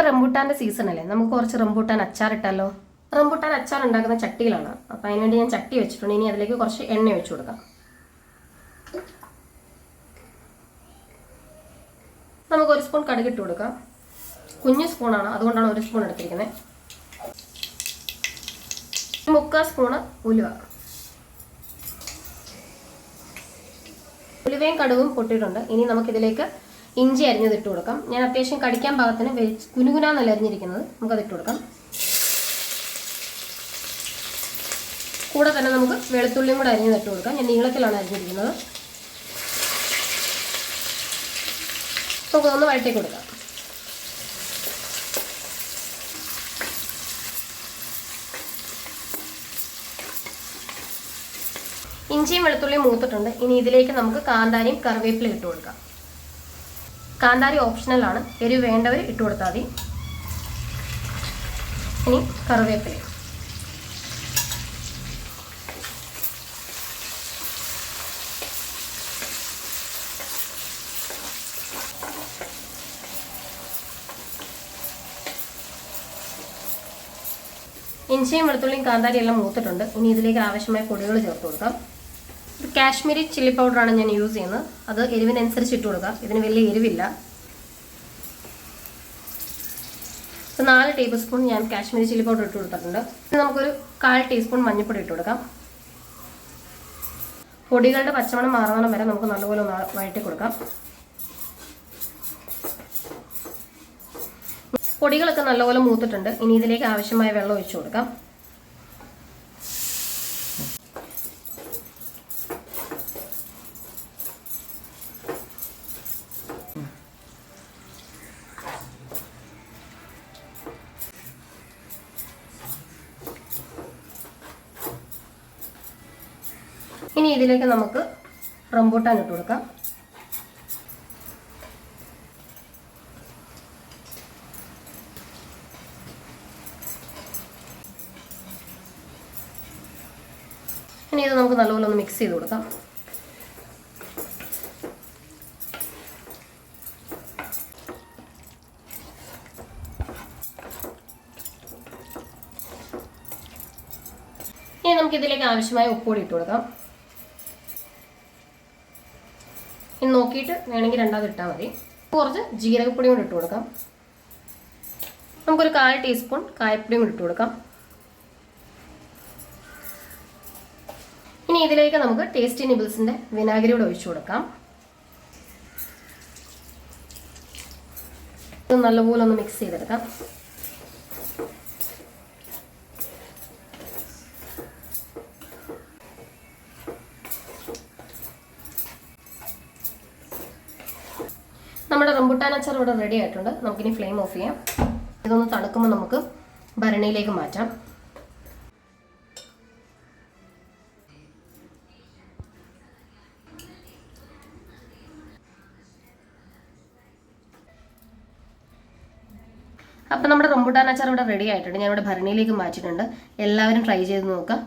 ഇപ്പൊ റംബൂട്ടാന്റെ സീസൺ അല്ലേ? നമുക്ക് കുറച്ച് റംബൂട്ടാൻ അച്ചാറിട്ടാലോ റംബൂട്ടാൻ അച്ചാർ ഉണ്ടാക്കുന്ന ചട്ടിയിലാണ്. അപ്പം അതിനുവേണ്ടി ഞാൻ ചട്ടി വെച്ചിട്ടുണ്ട്. ഇനി അതിലേക്ക് കുറച്ച് എണ്ണ ഒഴിച്ചു കൊടുക്കാം. നമുക്ക് ഒരു സ്പൂൺ കടുക് ഇട്ട് കൊടുക്കാം. കുഞ്ഞു സ്പൂണാണ് അതുകൊണ്ടാണ് ഒരു സ്പൂൺ എടുത്തിരിക്കുന്നത് മുക്കാൽ സ്പൂണ് ഉലുവ. ഉലുവയും കടുവും പൊട്ടിയിട്ടുണ്ട്. ഇനി നമുക്കിതിലേക്ക് ഇഞ്ചി അരിഞ്ഞത് ഇട്ട് കൊടുക്കാം. ഞാൻ അത്യാവശ്യം കടിക്കാൻ പാകത്തിന് കുനുകുനാന്നല്ല അരിഞ്ഞിരിക്കുന്നത്. നമുക്കത് ഇട്ട് കൊടുക്കാം. കൂടെ തന്നെ നമുക്ക് വെളുത്തുള്ളിയും കൂടെ അരിഞ്ഞിട്ട് കൊടുക്കാം. ഞാൻ നീളത്തിലാണ് അരിഞ്ഞിരിക്കുന്നത്. നമുക്കൊന്ന് വഴറ്റി കൊടുക്കാം. ഇഞ്ചിയും വെളുത്തുള്ളിയും മൂത്തിട്ടുണ്ട്. ഇനി ഇതിലേക്ക് നമുക്ക് കാന്താരിയും കറിവേപ്പിലയും ഇട്ട് കൊടുക്കാം. കാന്താരി ഓപ്ഷണലാണ് എരിവ് വേണ്ടവർ ഇട്ട് കൊടുത്താൽ മതി. ഇനി കറിവേപ്പില. ഇഞ്ചിയും വെളുത്തുള്ളിയും കാന്താരിയും എല്ലാം മൂത്തിട്ടുണ്ട്. ഇനി ഇതിലേക്ക് ആവശ്യമായ പൊടികൾ ചേർത്ത് കൊടുക്കാം. കാശ്മീരി ചില്ലി പൗഡറാണ് ഞാൻ യൂസ് ചെയ്യുന്നത്. അത് എരിവിനനുസരിച്ച് ഇട്ട് കൊടുക്കുക ഇതിന് വലിയ എരിവില്ല. നാല് ടേബിൾ സ്പൂൺ ഞാൻ കാശ്മീരി ചില്ലി പൗഡർ ഇട്ട് കൊടുത്തിട്ടുണ്ട്. നമുക്കൊരു കാൽ ടീസ്പൂൺ മഞ്ഞൾപ്പൊടി ഇട്ട് കൊടുക്കാം. പൊടികളുടെ പച്ചമണം മാറുന്നതിനും വരെ നമുക്ക് നല്ലപോലെ ഒന്ന് വഴറ്റി കൊടുക്കാം. പൊടികളൊക്കെ നല്ലപോലെ മൂത്തിട്ടുണ്ട്. ഇനി ഇതിലേക്ക് ആവശ്യമായ വെള്ളം ഒഴിച്ചു കൊടുക്കാം. ഇനി ഇതിലേക്ക് നമുക്ക് റംബൂട്ടാൻ ഇട്ട് കൊടുക്കാം. ഇനി ഇത് നമുക്ക് നല്ലപോലെ ഒന്ന് മിക്സ് ചെയ്ത് കൊടുക്കാം. ഇനി നമുക്ക് ഇതിലേക്ക് ആവശ്യമായ ഉപ്പുകൂടി ഇട്ട് കൊടുക്കാം. ഇനി നോക്കിയിട്ട് വേണമെങ്കിൽ രണ്ടാമത് ഇട്ടാൽ മതി. കുറച്ച് ജീരകപ്പൊടിയും കൂടി ഇട്ട് കൊടുക്കാം. നമുക്കൊരു കാൽ ടീസ്പൂൺ കായപ്പൊടിയും കൂടി ഇട്ട് കൊടുക്കാം. ഇനി ഇതിലേക്ക് നമുക്ക് ടേസ്റ്റി നിബിൾസിന്റെ വിനാഗിരി കൂടെ ഒഴിച്ചു കൊടുക്കാം. നല്ലപോലെ ഒന്ന് മിക്സ് ചെയ്തെടുക്കാം. നമ്മുടെ റംബുട്ടാൻ അച്ചാർ ഇവിടെ റെഡി ആയിട്ടുണ്ട്. നമുക്കിനി ഫ്ലെയിം ഓഫ് ചെയ്യാം. ഇതൊന്ന് തണുക്കുമ്പോൾ നമുക്ക് ഭരണിയിലേക്ക് മാറ്റാം. അപ്പം നമ്മുടെ റംബുട്ടാൻ അച്ചാർ ഇവിടെ റെഡി ആയിട്ടുണ്ട്. ഞാനിവിടെ ഭരണിയിലേക്ക് മാറ്റിയിട്ടുണ്ട്. എല്ലാവരും ട്രൈ ചെയ്ത് നോക്കുക.